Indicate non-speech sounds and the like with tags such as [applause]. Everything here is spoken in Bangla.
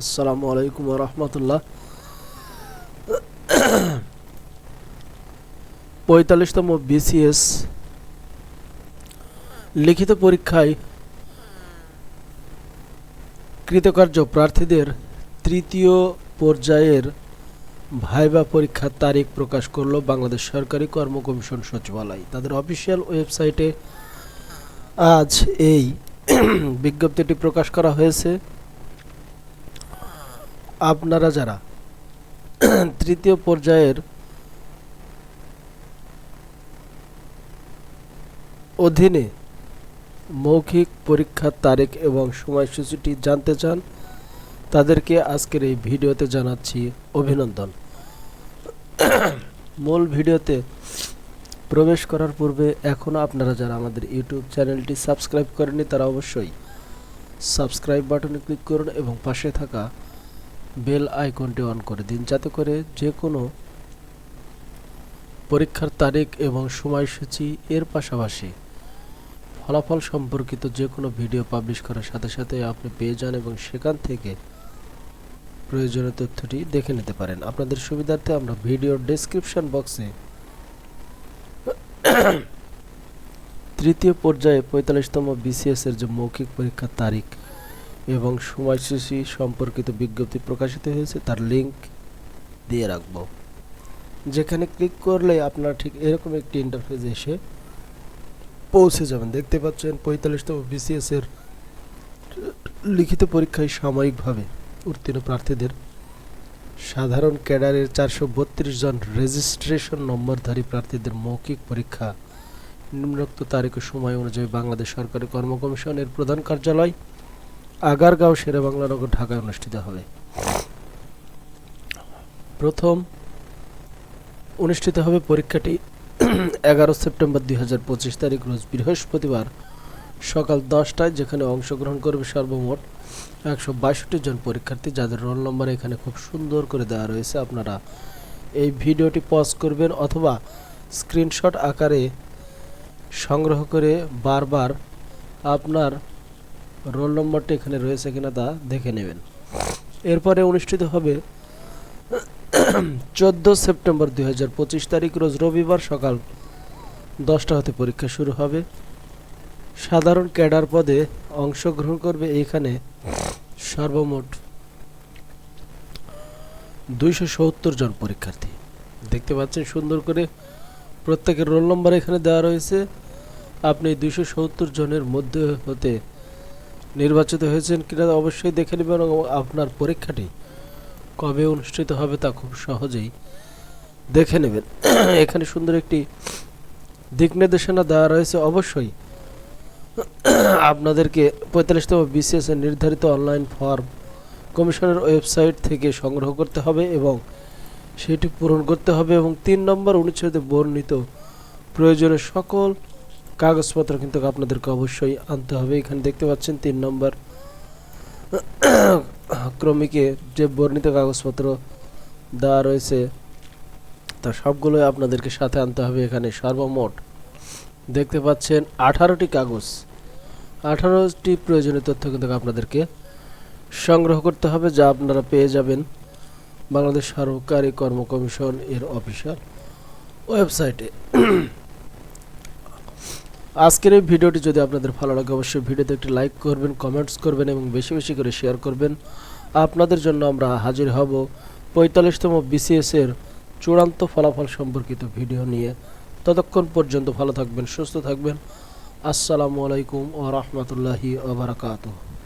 আসসালামু আলাইকুম রহমতুল্লাহ। পঁয়তাল্লিশতম বিসিএস লিখিত পরীক্ষায় কৃতকার্য প্রার্থীদের তৃতীয় পর্যায়ের ভাইবা পরীক্ষার তারিখ প্রকাশ করল বাংলাদেশ সরকারি কর্ম কমিশন সচিবালয়। তাদের অফিসিয়াল ওয়েবসাইটে আজ এই বিজ্ঞপ্তিটি প্রকাশ করা হয়েছে। আপনারা যারা তৃতীয় পর্যায়ের অধীনে মৌখিক পরীক্ষার তারিখ এবং সময়সূচিটি জানতে চান, তাদেরকে আজকের এই ভিডিওতে জানাচ্ছি অভিনন্দন। মূল ভিডিওতে প্রবেশ করার পূর্বে এখনও আপনারা যারা আমাদের ইউটিউব চ্যানেলটি সাবস্ক্রাইব করেননি, তারা অবশ্যই সাবস্ক্রাইব বাটনে ক্লিক করুন এবং পাশে থাকা বেল আইকনটি অন করে দিন। যাতে করে যে কোনো পরীক্ষার তারিখ এবং সময়সূচি এর পাশাপাশি ফলাফল সম্পর্কিত যে কোনো ভিডিও পাবলিশ করার সাথে সাথে আপনি পেয়ে যান এবং সেখান থেকে প্রয়োজনীয় তথ্যটি দেখে নিতে পারেন। আপনাদের সুবিধার্থে আমরা ভিডিওর ডেসক্রিপশন বক্সে তৃতীয় পর্যায়ে পঁয়তাল্লিশতম বিসিএস এর যে মৌখিক পরীক্ষার তারিখ এবং সময়সূচি সম্পর্কিত বিজ্ঞপ্তি প্রকাশিত হয়েছে, তার লিঙ্ক দিয়ে রাখব। যেখানে ক্লিক করলে আপনারা ঠিক এরকম একটি ইন্টারফেস এসে পৌঁছে যাবেন। দেখতে পাচ্ছেন পঁয়তাল্লিশতম বিসিএস এর লিখিত পরীক্ষায় সাময়িকভাবে উত্তীর্ণ প্রার্থীদের সাধারণ ক্যাডারের চারশো বত্রিশ জন রেজিস্ট্রেশন নম্বরধারী প্রার্থীদের মৌখিক পরীক্ষা। নিম্নোক্ত তারিখ ও সময় অনুযায়ী বাংলাদেশ সরকারি কর্ম কমিশনের প্রধান কার্যালয় আগারগাঁও শেরে বাংলানগর ঢাকায় অনুষ্ঠিত হবে। প্রথম অনুষ্ঠিত হবে পরীক্ষাটি এগারো সেপ্টেম্বর দুই হাজার পঁচিশ তারিখ, রোজ বৃহস্পতিবার সকাল দশটায়, যেখানে অংশগ্রহণ করবে সর্বমোট একশো বাষট্টি জন পরীক্ষার্থী, যাদের রোল নম্বর এখানে খুব সুন্দর করে দেওয়া রয়েছে। আপনারা এই ভিডিওটি পজ করবেন অথবা স্ক্রিনশট আকারে সংগ্রহ করে বারবার আপনার রোল নম্বরটি এখানে রয়েছে কিনা তা দেখে নেবেন। এরপরে অনুষ্ঠিত হবে [clears throat] চোদ্দ সেপ্টেম্বর দুই হাজার পঁচিশ তারিখ, রোজ রবিবার সকাল দশটা হতে পরীক্ষা শুরু হবে। সাধারণ ক্যাডার পদে অংশগ্রহণ করবে এইখানে সর্বমোট দুইশো সত্তর জন পরীক্ষার্থী। দেখতে পাচ্ছেন সুন্দর করে প্রত্যেকের রোল নম্বর এখানে দেওয়া রয়েছে। আপনি দুইশো সত্তর জনের মধ্যে হতে নির্বাচিত হয়েছেন কিনা অবশ্যই দেখে নেবেন এবং আপনার পরীক্ষাটি কবে অনুষ্ঠিত হবে তা খুব সহজেই দেখে নেবেন। [clears throat] এখানে সুন্দর একটি দিক নির্দেশনা দেওয়া রয়েছে। অবশ্যই [clears throat] আপনাদেরকে পঁয়তাল্লিশতম বিসিএস এর নির্ধারিত অনলাইন ফর্ম কমিশনের ওয়েবসাইট থেকে সংগ্রহ করতে হবে এবং সেটি পূরণ করতে হবে এবং তিন নম্বর অনুচ্ছেদে বর্ণিত প্রয়োজনীয় সকল কাগজপত্র কিন্তু আপনাদেরকে অবশ্যই আনতে হবে। এখানে দেখতে পাচ্ছেন তিন নম্বর, ক্রমিকে যে বর্ণিত কাগজপত্র দেওয়া রয়েছে, তা সবগুলোই আপনাদেরকে সাথে আনতে হবে এখানে সর্বমোট। দেখতে পাচ্ছেন আঠারোটি কাগজ। আঠারোটি প্রয়োজনীয় তথ্য কিন্তু আপনাদেরকে সংগ্রহ করতে হবে, যা আপনারা পেয়ে যাবেন বাংলাদেশ সরকারি কর্ম কমিশন এর অফিসিয়াল ওয়েবসাইটে। আজকের এই ভিডিওটি যদি আপনাদের ভালো লাগে, অবশ্যই ভিডিওতে একটি লাইক করবেন কমেন্টস করবেন এবং বেশি বেশি করে শেয়ার করবেন। আপনাদের জন্য আমরা হাজির হব পঁয়তাল্লিশতম বিসিএসের চূড়ান্ত ফলাফল সম্পর্কিত ভিডিও নিয়ে। ততক্ষণ পর্যন্ত ভালো থাকবেন, সুস্থ থাকবেন। আসসালামু আলাইকুম ও রহমতুল্লাহি ওবরাকাতুহ